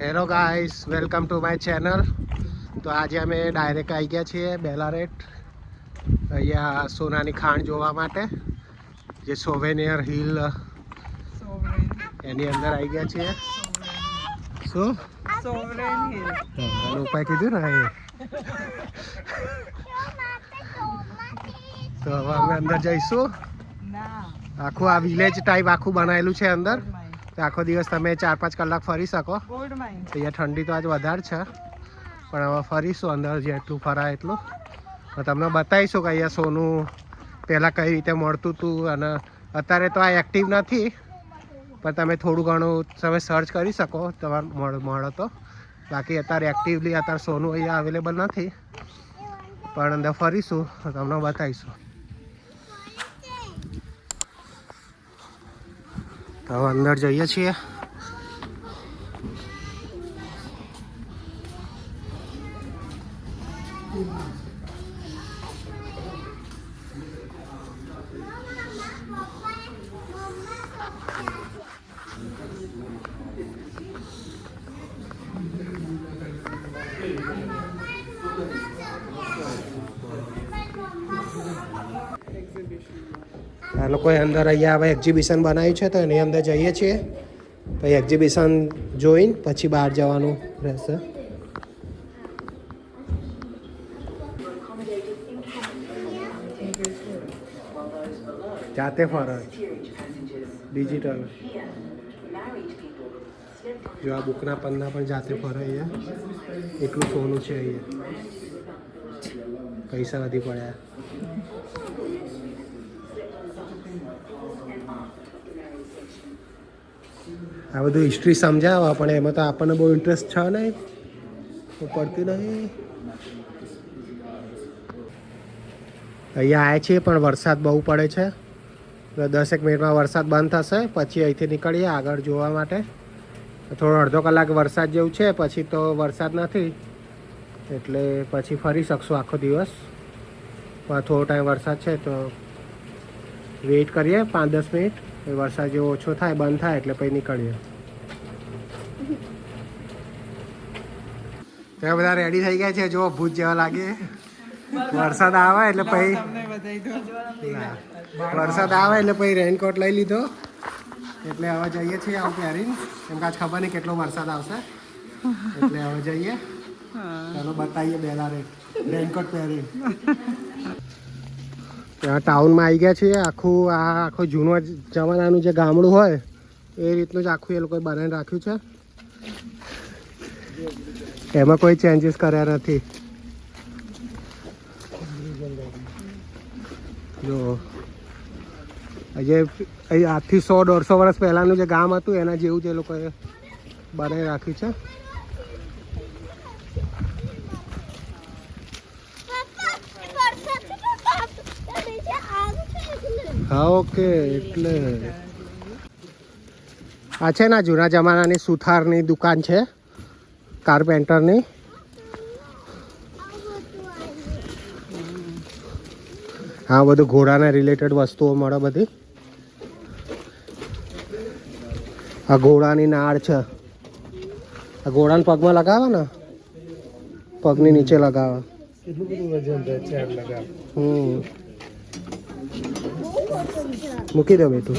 Hello guys welcome to my channel તો આજે અમે ડાયરેક્ટ આવી ગયા છીએ બેલારેટ અહીંયા સોનાની ખાણ જોવા માટે જે સોવેનિયર હિલ Sovereign. એની અંદર આવી ગયા છીએ શું Sovereign Hill. આનું ઉપાય કીધું ને એ તો હવે અમે અંદર જઈશું ના. આખું આ વિલેજ ટાઈપ આખું બનાવેલું છે અંદર Gold mine. તો આખો દિવસ તમે ચાર પાંચ કલાક ફરી શકો. અહીંયા ઠંડી તો આજ વધારે છે પણ હવે ફરીશું અંદર જેટલું ફરાય એટલું. તમને બતાવીશું કે અહીંયા સોનું પહેલાં કઈ રીતે મળતું હતું અને અત્યારે તો આ એક્ટિવ નથી પણ તમે થોડું ઘણું તમે સર્ચ કરી શકો તમારે મળ તો. બાકી અત્યારે એક્ટિવલી અત્યારે સોનું અહીંયા અવેલેબલ નથી પણ અંદર ફરીશું તમને બતાવીશું. હવે અંદર જઈએ છીએ. લોકોએ અંદર અહીંયા હવે એક્ઝિબિશન બનાવ્યું છે, તો એની અંદર જઈએ છીએ. પછી એક્ઝિબિશન જોઈને પછી બહાર જવાનું રહેશે. જાતે ફરજ. ડિજિટલ જો આ બુકના પન્ના પણ જાતે ફરે અહીંયા એટલું સોનું છે અહીંયા. પૈસા નથી પડ્યા. આ બધું હિસ્ટ્રી સમજાવવા પણ એમાં તો આપણને બહુ ઇન્ટરેસ્ટ છે નહીં. તો પડતી નહીં. અહીંયા આવે છીએ, પણ વરસાદ બહુ પડે છે. દસેક મિનિટમાં વરસાદ બંધ થશે. પછી અહીંથી નીકળીએ આગળ જોવા માટે. થોડો અડધો કલાક વરસાદ જેવું છે, પછી તો વરસાદ નથી. એટલે પછી ફરી શકશું આખો દિવસ. પણ થોડો ટાઈમ વરસાદ છે, તો વેઇટ કરીએ પાંચ દસ મિનિટ. વરસાદ જેવો ઓછો થાય બંધ થાય એટલે પછી નીકળીએ. ત્યાં બધા રેડી થઈ ગયા છે જો ભૂત જેવા લાગે. વરસાદ આવે એટલે પછી. વરસાદ આવે એટલે પછી રેનકોટ લઈ લીધો. એટલે હવે જઈએ છીએ આવું પહેરીને. કેમ કે આજ ખબર નહીં કેટલો વરસાદ આવશે. એટલે હવે જઈએ. ચાલો બતાવીએ બેલા રેનકોટ પહેરીને. ત્યાં ટાઉનમાં આવી ગયા છે આખું આ આખું જૂનો જમાનાનું જે ગામડું હોય, એ રીતનું જ આખું એ લોકોએ બનાવીને રાખ્યું છે. એમાં કોઈ ચેન્જીસ કર્યા નથી. જો. જે આજથી સો દોઢસો વર્ષ પહેલાંનું જે ગામ હતું, એના જેવું જ લોકોએ બનાવી રાખ્યું છે. હા ઓકે એટલે? આ છે ને જૂના જમાનાની સુથારની દુકાન છે કાર્પેન્ટરની. હા બધું ઘોડાને રિલેટેડ વસ્તુઓ મળે બધી. આ ઘોડાની નાળ છે. આ ઘોડાને પગમાં લગાવે ને? પગની નીચે લગાવે. કેટલું બધું વજન હમ. મૂકી દો બેટું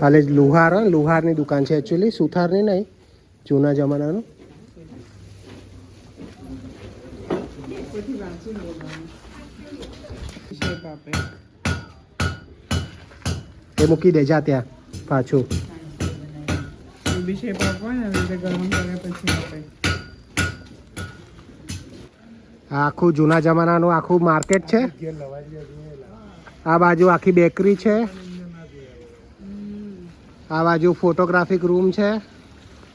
હાલે લુહાર લુહારની દુકાન છે એકચ્યુઅલી સુથારની નહીં, જૂના જમાનાનું. એ મૂકી દે જા ત્યાં પાછું ગરમ કરે પછી આપે. આખું જૂના જમાનાનું આખું માર્કેટ છે. આ બાજુ આખી બેકરી છે. આ બાજુ ફોટોગ્રાફિક રૂમ છે.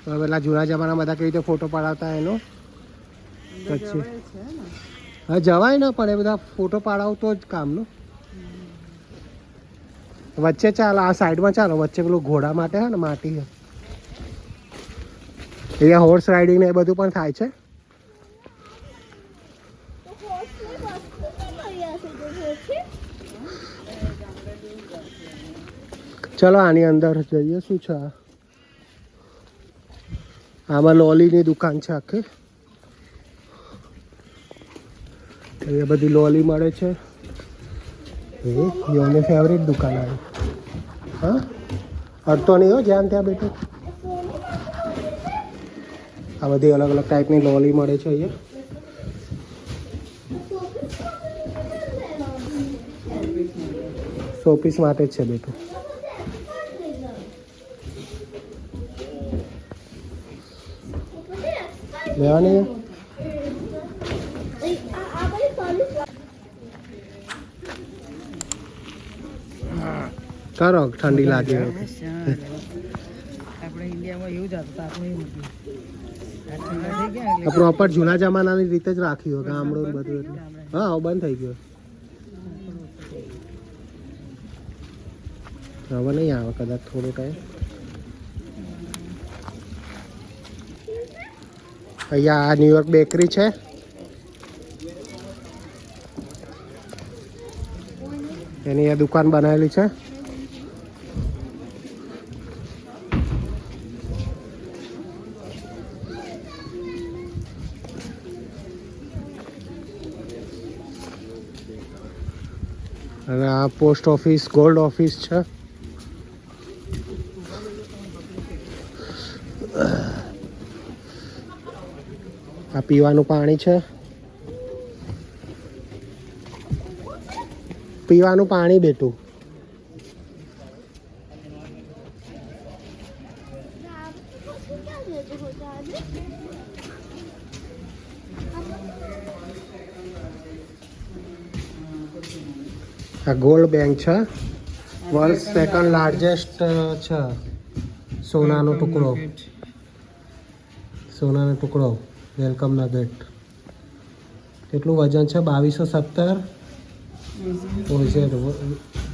પેલા જૂના જમાના બધા કેવી રીતે ફોટો પડાવતા એનો. પછી. હા જવાય ને પણ એ બધા ફોટો પાડાવતો જ કામનું. વચ્ચે ચાલો, આ સાઈડમાં ચાલો, વચ્ચે પેલું ઘોડા માટે હે ને માટી છે અહીંયા હોર્સ રાઇડિંગ ને એ બધું પણ થાય છે. ચલો આની અંદર જઈએ, શું છે? આમાં લોલીની દુકાન છે આખી. અહીંયા બધી લોલી મળે છે. એ યોની ફેવરેટ દુકાન આવી. હા? અડતો નહીં હો, જ્યાં ત્યાં બેઠો. આ બધી અલગ અલગ ટાઈપની લોલી મળે છે અહીંયા. શોપીસ માટે જ છે બેટું લેવાની? કરો ઠંડી લાગે. પ્રોપર જૂના જમાનાની રીતે જ રાખ્યું ગામડું બધું એટલે. હા બંધ થઈ ગયો. હવે નહીં આવે કદાચ થોડો ટાઈમ અહીંયા આ ન્યુયોર્ક બેકરી છે. એની આ દુકાન બનાવેલી છે. અને આ પોસ્ટ ઓફિસ, ગોલ્ડ ઓફિસ છે. પીવાનું પાણી છે? પીવાનું પાણી બેટું. આ ગોલ્ડ બેંક છે. વર્લ્ડ સેકન્ડ લાર્જેસ્ટ છે. સોનાનો ટુકડો. સોનાનો ટુકડો. વેલકમ નગેટ કેટલું વજન છે? બાવીસો સત્તર?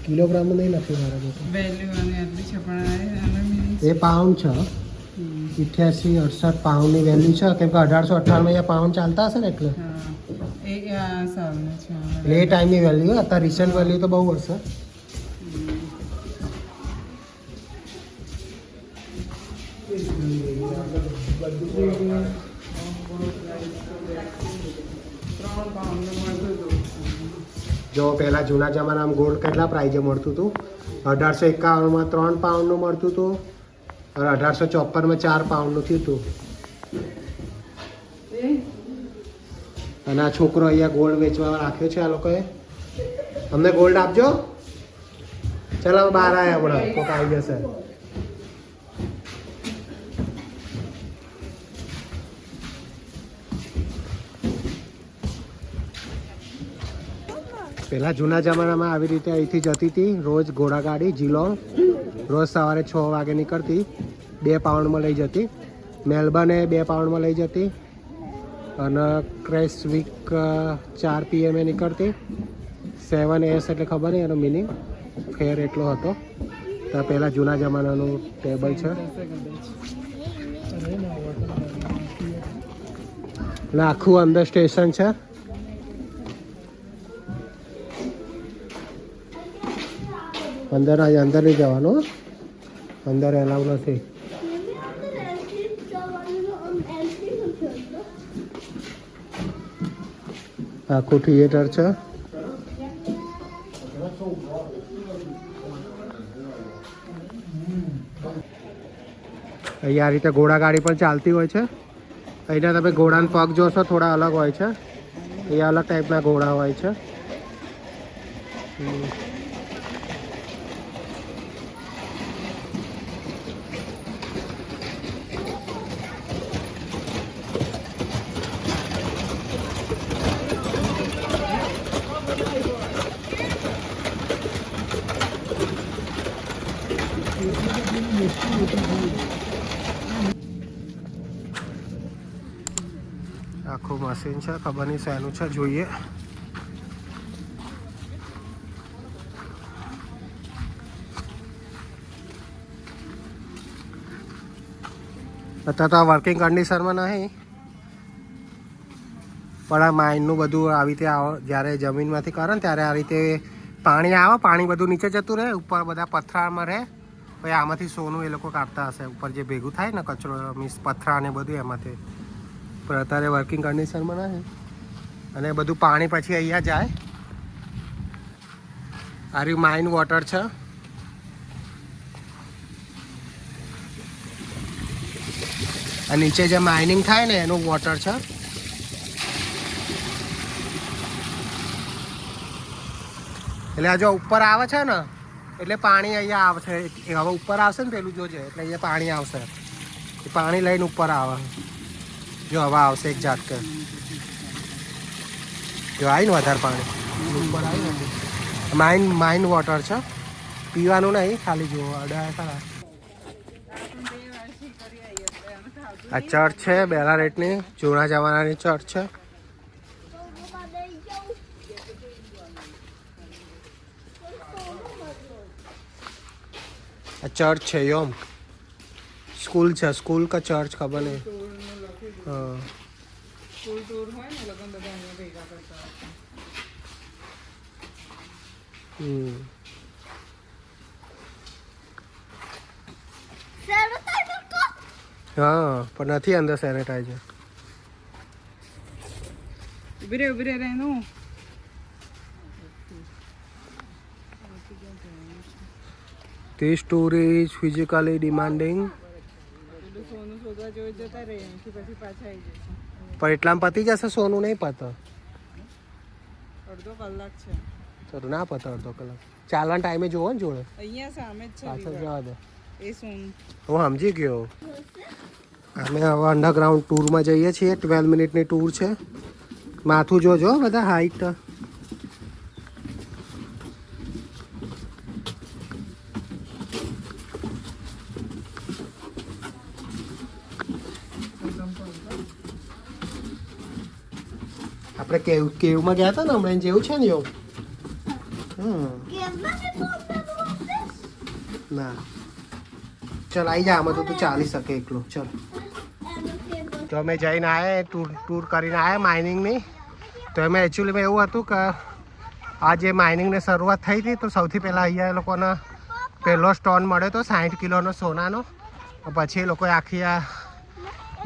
કિલોગ્રામ નહીં લખી મારા એ પાઉન્ડ છે. ઇઠ્યાસી અડસઠ પાઉન્ડની વેલ્યુ છે. કેમ કે અઢારસો અઠ્ઠાણું અહીંયા પાઉન્ડ ચાલતા હશે ને એટલે? એ ટાઈમની વેલ્યુ અત્યારે રિસન્ટ વેલ્યુ તો બહુ હશે. જો પહેલાં જૂના જમાનામાં ગોલ્ડ કેટલા પ્રાઇઝે મળતું હતું? અઢારસો એકાવનમાં ત્રણ પાઉન્ડનું મળતું હતું. અને અઢારસો ચોપનમાં ચાર પાઉન્ડનું થયું હતું. અને આ છોકરો અહીંયા ગોલ્ડ વેચવા રાખ્યો છે આ લોકોએ? અમને ગોલ્ડ આપજો. ચાલો બહાર આવ્યા હમણાં. કોક આવી જશે. પહેલાં જૂના જમાનામાં આવી રીતે અહીંથી જતી હતી. રોજ ઘોડાગાડી જીલોંગ. રોજ સવારે છ વાગે નીકળતી. બે પાઉન્ડમાં લઈ જતી. મેલબર્ને બે પાઉન્ડમાં લઈ જતી. અને ક્રેશ વીક ચાર પીએમએ નીકળતી. સેવન એસ એટલે ખબર નહીં એનો મિનિંગ ફેર એટલો હતો. તો પહેલાં જૂના જમાનાનું ટેબલ છે. આખું અંદર સ્ટેશન છે. અંદર આજે અંદર નહીં જવાનું અંદર એલાવ નથી. આખું થિયેટર છે. અહીંયા આ રીતે ઘોડાગાડી પણ ચાલતી હોય છે. અહીંયા તમે ઘોડાના પગ જોશો, થોડા અલગ હોય છે. અહીંયા અલગ ટાઈપના ઘોડા હોય છે હમ. આખું છે શેનું છે, જોઈએ. અત્યારે તો આ વર્કિંગ કન્ડિશનમાં નહીં. પણ આ માઇનનું બધું આવી રીતે જ્યારે જમીનમાંથી કરે ને ત્યારે આ રીતે પાણી આવે, પાણી બધું નીચે જતું રહે, ઉપર બધા પથરામાં રહે. પછી આમાંથી સોનું એ લોકો કાઢતા હશે, ઉપર જે ભેગું થાય ને કચરો, મીન્સ પથરા ને બધું એમાંથી. પણ અત્યારે વર્કિંગ કન્ડિશનમાં નથી અને બધું પાણી પછી અહીંયા જાય. આર યુ માઇન વોટર છે. આ નીચે જે માઇનિંગ થાય ને એનું વોટર છે. એટલે આ જો ઉપર આવે છે ને, એટલે પાણી અહીંયા આવશે. હવે ઉપર આવશે ને પેલું જોજે એટલે અહીંયા પાણી આવશે. પાણી લઈને ઉપર આવે. જો હવા આવશે એક ઝાટકે. જો આવી વધારે પાણી. માઇન માઇન વોટર છે. પીવાનું નહીં, ખાલી જુઓ, અડાય ખરા. આ ચર્ચ છે, બેલા રેટની, જૂના જમાનાની ચર્ચ છે. આ ચર્ચ છે, યોમ. સ્કૂલ છે, સ્કૂલ કા ચર્ચ ખબર નહીં. હા. સ્કૂલ ટૂર હોય ને લગન બધા અહીંયા ભેગા કરતા હતા હા પણ નથી અંદર સેનેટાઈઝર ઊભી રે ઊભી રે રે એનું This tour is physically demanding. સોનું શોધવા જોઈ જતા રહે પછી પાછા આવી જશે. પણ એટલામાં પતી જશે સોનું નહીં પત. અડધો કલાક છે. તો ના પત અડધો કલાક. ચાલવાના ટાઈમે જોવો ને જોડે. અહીંયા સામે જ છે પાછળ જવા દે. એ સોનું હું સમજી ગયો. અમે હવે અંડરગ્રાઉન્ડ ટૂરમાં જઈએ છીએ. ટ્વેલ્વ મિનિટની ટૂર છે. માથું જોજો બધા હાઈટ આપણે કેવ, કેવમાં ગયા હતા ને હમણાં? જેવું છે ને એવું? ના. ચલ આવી જા, આમાં તો તું ચાલી શકે એકલું. ચલ. તો અમે જઈને આવ્યા ટૂર ટૂર કરીને આવ્યા માઇનિંગની તો એમાં એકચ્યુઅલીમાં એવું હતું કે આ જે માઇનિંગની શરૂઆત થઈ હતી, તો સૌથી પહેલાં અહીંયા એ લોકોને પહેલો સ્ટોન મળ્યો હતો સાઠ કિલોનો સોનાનો. પછી એ લોકોએ આખી આ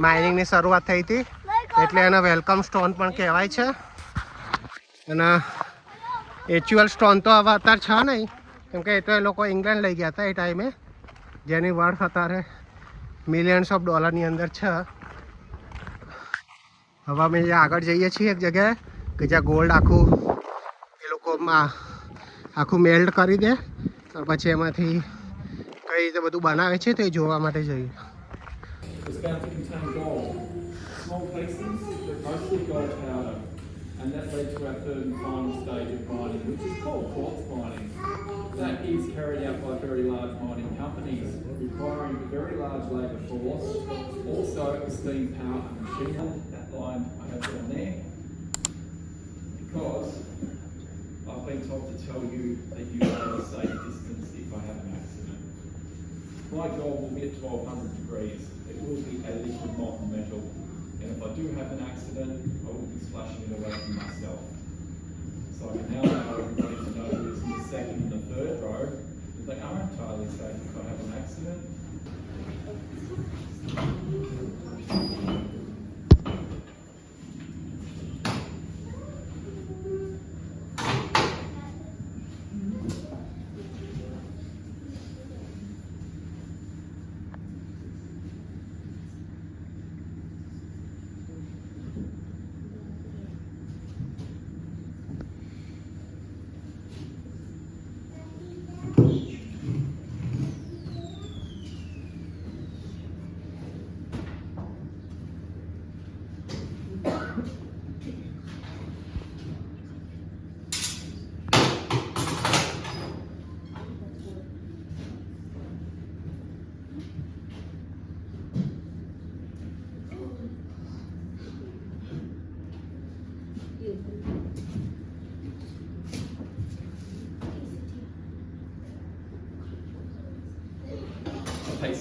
માઇનિંગની શરૂઆત થઈ હતી. એટલે એને વેલકમ સ્ટોન પણ કહેવાય છે. અને એચ્યુઅલ સ્ટોન તો હવે અત્યારે છે નહીં. કેમ કે એ તો એ લોકો ઇંગ્લેન્ડ લઈ ગયા હતા એ ટાઈમે જેની વર્થ અત્યારે મિલિયન્સ ઓફ ડોલરની અંદર છે. હવે અમે આગળ જઈએ છીએ એક જગ્યાએ, કે જ્યાં ગોલ્ડ આખું એ લોકોમાં આખું મેલ્ટ કરી દે. પછી એમાંથી કઈ રીતે બધું બનાવે છે તે જોવા માટે જઈએ. Mostly gold powder. And that led to our third and final stage of mining, which is called quartz mining. That is carried out by very large mining companies, requiring a very large labour force, also steam power and machinery. That line I have down there. Because I've been told to tell you that you are at a safe distance if I have an accident. My goal will be at 1200 degrees. It will be a liquid molten metal. And if I do have an accident, I will be splashing it away from myself. So I can now allow everybody to know who's in the second and the third row that they are entirely safe if I have an accident.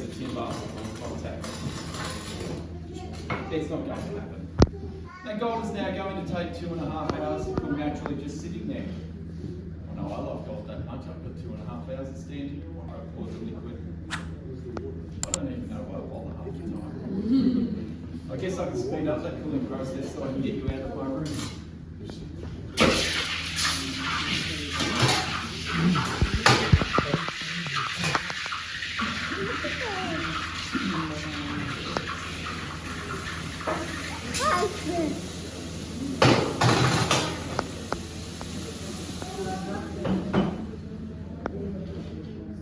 a on contact. It's not going to happen. That gold is now going to take two and a half hours from naturally just sitting there. I know I love gold that much. I've got two and a half hours to stand here. I pour the liquid don't even know what I bother half the time. I guess I can speed up that cooling process so I can get you out of my room.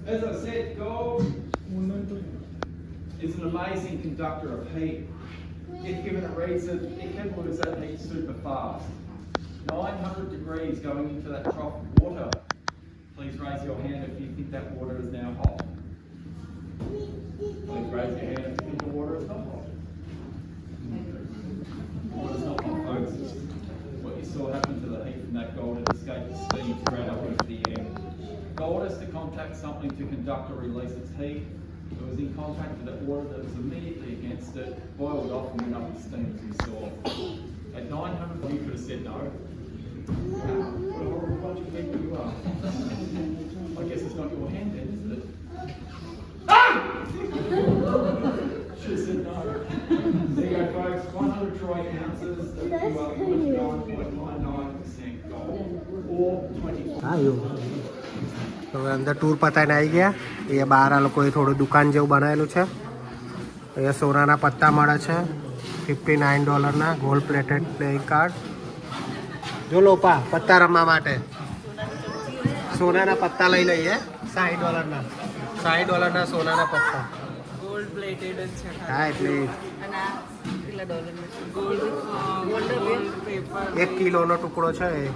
As I said, gold is an amazing conductor of heat. If it can lose that heat super fast. 900 degrees going into that trough of water. Please raise your hand if you think that water is now hot. Please raise your hand if you think the water is not hot. Water's not hot, folks. What you saw happen to the heat from that gold, escaped the steam straight up into the air. Gold has to contact something to conduct or release its heat. It was in contact with that water that was immediately against it, boiled off and went up the steam as we saw. At 900, you could have said no. Wow, what a horrible bunch of people you are. I guess it's not your hand then, is it? Ah! Should have said no. There you go, folks. 100 troy ounces of 99.99% gold. Or 24. And the tour पता नहीं गया અહીંયા બહાર આ લોકોએ થોડું દુકાન જેવું બનાવેલું છે. અહીંયા સોનાના પત્તા મળે છે. ફિફ્ટી નાઇન ડોલરના ગોલ્ડ પ્લેટેડ પ્લેઇંગ કાર્ડ. જો લોપા પત્તા રમવા માટે. સોનાના પત્તા લઈ લઈએ. સાઠ ડોલરના. સાઠ ડોલરના સોનાના પત્તા. ગોલ્ડ પ્લેટેડ છે હા એટલે. એક કિલોનો ટુકડો છે એ.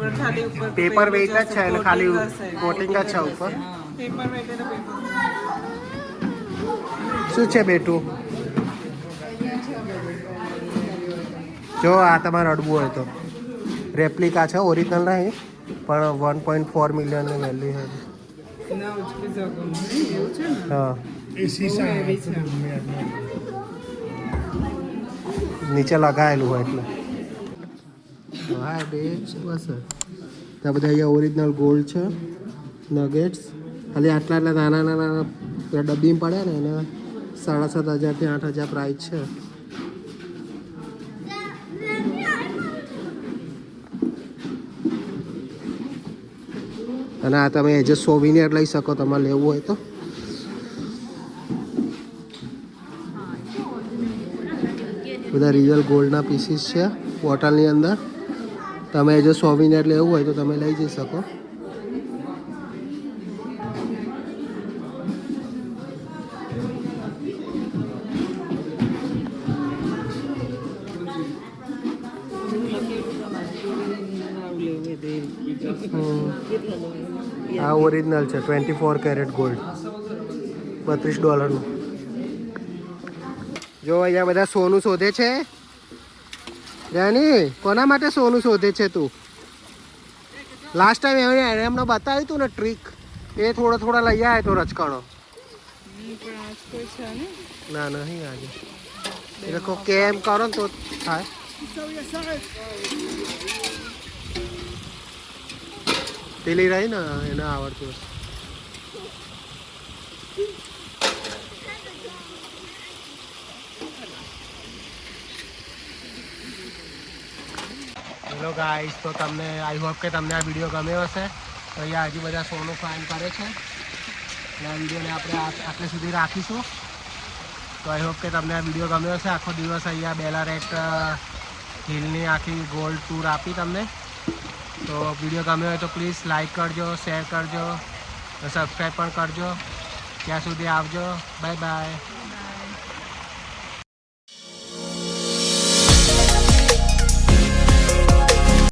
પણ ખાલી ઉપર પેપર વેઇટ જ છે એટલે ખાલી કોટિંગ જ છે ઉપર. પેપર વેઇટ એટલે પેપર શું છે બેટું? જો આ તમારે અડવું હોય તો. રેપ્લિકા છે ઓરિજિનલ નહીં પણ વન પોઈન્ટ ફોર મિલિયનની વેલ્યુ છે. હા. નીચે લગાવેલું હોય એટલે. હા, બે બસ ત્યાં બધા અહીંયા ઓરિજિનલ ગોલ્ડ છે નગેટ્સ ખાલી આટલા આટલા નાના નાના પેલા ડબ્બીમાં પડ્યા ને એના સાડા સાત હજારથી આઠ હજાર પ્રાઇસ છે. અને આ તમે એજ સોવિનિયર લઈ શકો, તમારે લેવું હોય તો. બધા રિયલ ગોલ્ડના પીસીસ છે, બોટલની અંદર. તમે જો સોવિનિયર લેવું હોય તો તમે લઈ જઈ શકો. આ ઓરિજિનલ છે ટ્વેન્ટી ફોર કેરેટ ગોલ્ડ બત્રીસ ડોલરનું. જો અહીંયા બધા સોનું શોધે છે. જાની કોના માટે સોનું શોધે છે તું? લાસ્ટ ટાઈમ એને એમને બતાવ્યું તું ને ટ્રીક એ થોડો થોડા લઈ આવ્યો તો રચકણો ને. ના નહીં આજે. એ લોકો કેમ કરો ને તો થાય. પેલી રહી ને એને આવડતું હશે. હેલો ગાઈસ, તો તમને આઈ હોપ કે તમને આ વીડિયો ગમ્યો હશે. તો અહીંયા હજી બધા સોનું ફાઇન કરે છે. અને આ વિડીયોને આપણે આટલે સુધી રાખીશું. તો આઈ હોપ કે તમને આ વીડિયો ગમ્યો હશે. આખો દિવસ અહીંયા બેલારેટ હિલની આખી ગોલ્ડ ટૂર આપી તમને. તો વીડિયો ગમ્યો હોય તો પ્લીઝ લાઇક કરજો શેર કરજો સબસ્ક્રાઈબ પણ કરજો. ત્યાં સુધી આવજો. Bye bye